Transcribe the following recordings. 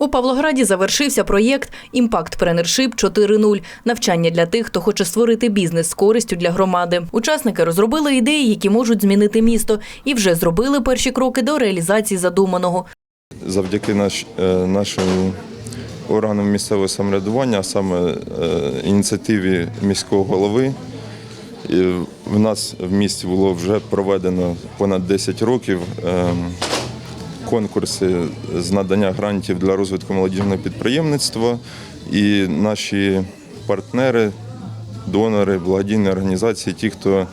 У Павлограді завершився проєкт Імпакт Пренершип 4.0 – навчання для тих, хто хоче створити бізнес з користю для громади. Учасники розробили ідеї, які можуть змінити місто, і вже зробили перші кроки до реалізації задуманого. завдяки наш, е, нашому органу місцевого самоврядування, а саме е, ініціативі міського голови. В нас в місті було вже проведено понад 10 років е, конкурси з надання грантів для розвитку молодіжного підприємництва. І наші партнери, донори, благодійні організації, ті, хто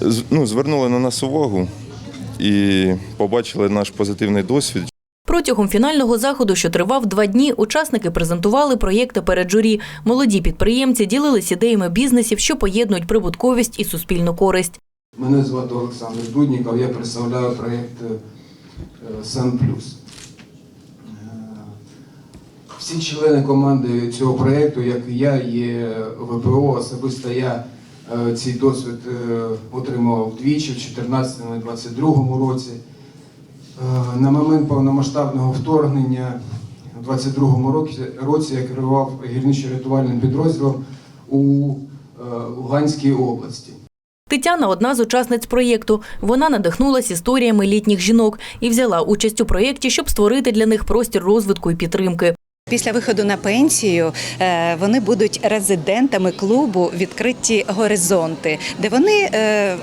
з- ну, звернули на нас увагу і побачили наш позитивний досвід. Протягом фінального заходу, що тривав два дні, учасники презентували проєкти перед журі. Молоді підприємці ділились ідеями бізнесів, що поєднують прибутковість і суспільну користь. Мене звати Олександр Дудніков, я представляю проєкт Сан Плюс. Е, Всі члени команди цього проєкту, як і я, є ВПО, особисто я е, цей досвід е, отримав двічі в 2014 і 2022 році. На момент повномасштабного вторгнення у 2022 році, я керував гірничо-рятувальним підрозділом у Луганській області. Тетяна одна з учасниць проєкту. Вона надихнулася історіями літніх жінок і взяла участь у проєкті, щоб створити для них простір розвитку і підтримки. Після виходу на пенсію е, вони будуть резидентами клубу Відкриті горизонти, де вони е,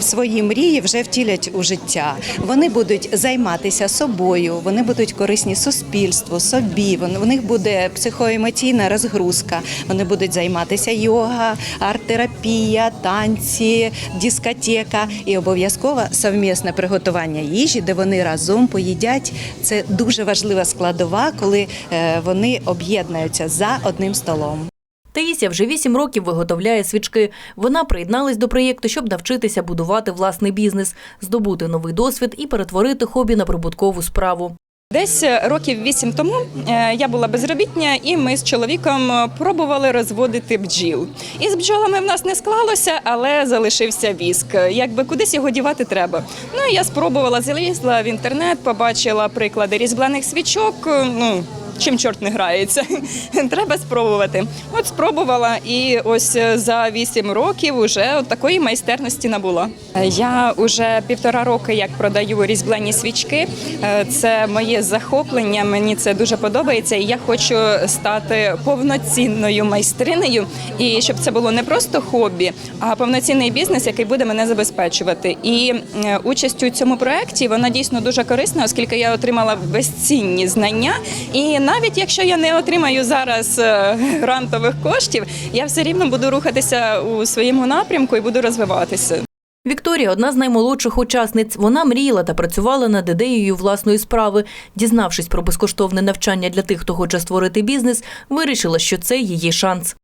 свої мрії вже втілять у життя. Вони будуть займатися собою, вони будуть корисні суспільству, собі. У них буде психоемоційна розгрузка. Вони будуть займатися йога, арт-терапія, танці, дискотека і обов'язково совмісне приготування їжі, де вони разом поїдять. Це дуже важлива складова, коли е, вони об'єднуються за одним столом. Таїся вже вісім років виготовляє свічки. Вона приєдналась до проєкту, щоб навчитися будувати власний бізнес, здобути новий досвід і перетворити хобі на прибуткову справу. Десь е, років вісім тому е, я була безробітня, і ми з чоловіком е, пробували розводити бджіл. І з бджолами в нас не склалося, але залишився віск. Якби кудись його дівати треба. Ну я спробувала залізла в інтернет, побачила приклади різьблених свічок. Ну чим чорт не грається, треба спробувати. От спробувала, і ось е, за вісім років уже такої майстерності набула. Я вже півтора роки як продаю різьблені свічки. Е, Це моє захоплення. Мені це дуже подобається. І я хочу стати повноцінною майстринею, і щоб це було не просто хобі, а повноцінний бізнес, який буде мене забезпечувати. І е, участь у цьому проєкті вона дійсно дуже корисна, оскільки я отримала безцінні знання. І навіть якщо я не отримаю зараз е, грантових коштів, я все рівно буду рухатися у своєму напрямку і буду розвиватися. Вікторія одна з наймолодших учасниць. Вона мріяла та працювала над ідеєю власної справи. Дізнавшись про безкоштовне навчання для тих, хто хоче створити бізнес, вирішила, що це її шанс.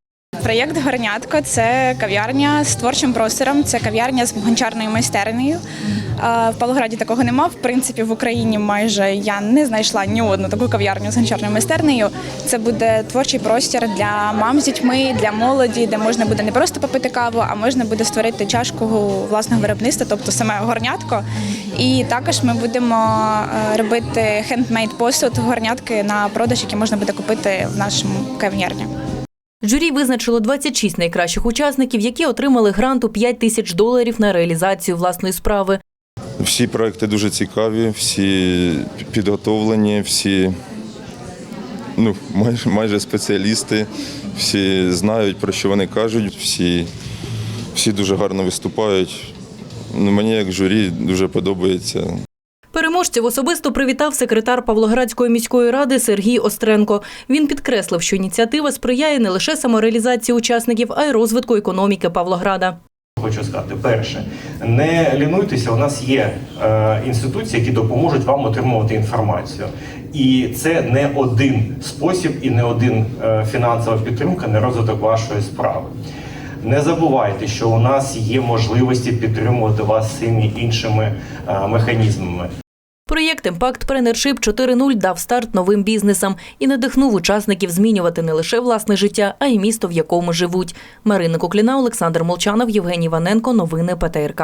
Проєкт Горнятко це кав'ярня з творчим простором, це кав'ярня з гончарною майстернею. В Павлограді такого нема. В принципі, в Україні майже я не знайшла ні одну таку кав'ярню з гончарною майстернею. Це буде творчий простір для мам з дітьми, для молоді, де можна буде не просто попити каву, а можна буде створити чашку власного виробництва, тобто саме горнятко. І також ми будемо е, робити хендмейд посуд, горнятки на продаж, які можна буде купити в нашому кав'ярні. Журі визначило 26 найкращих учасників, які отримали грант у 5 тисяч доларів на реалізацію власної справи. Всі проекти дуже цікаві, всі підготовлені, всі ну, майже, майже спеціалісти, всі знають, про що вони кажуть, всі, всі дуже гарно виступають. Ну, мені як журі дуже подобається. Переможців особисто привітав секретар Павлоградської міської ради Сергій Остренко. Він підкреслив, що ініціатива сприяє не лише самореалізації учасників, а й розвитку економіки Павлограда. Хочу сказати, перше, не лінуйтеся, у нас є е, інституції, які допоможуть вам отримувати інформацію. І це не один спосіб і не один е, фінансова підтримка на розвиток вашої справи. Не забувайте, що у нас є можливості підтримувати вас цими іншими е, механізмами. Проєкт Імпакт Пренершип 4.0 дав старт новим бізнесам і надихнув учасників змінювати не лише власне життя, а й місто, в якому живуть. Марина Кукліна, Олександр Молчанов, Євгеній Ваненко. Новини ПТРК.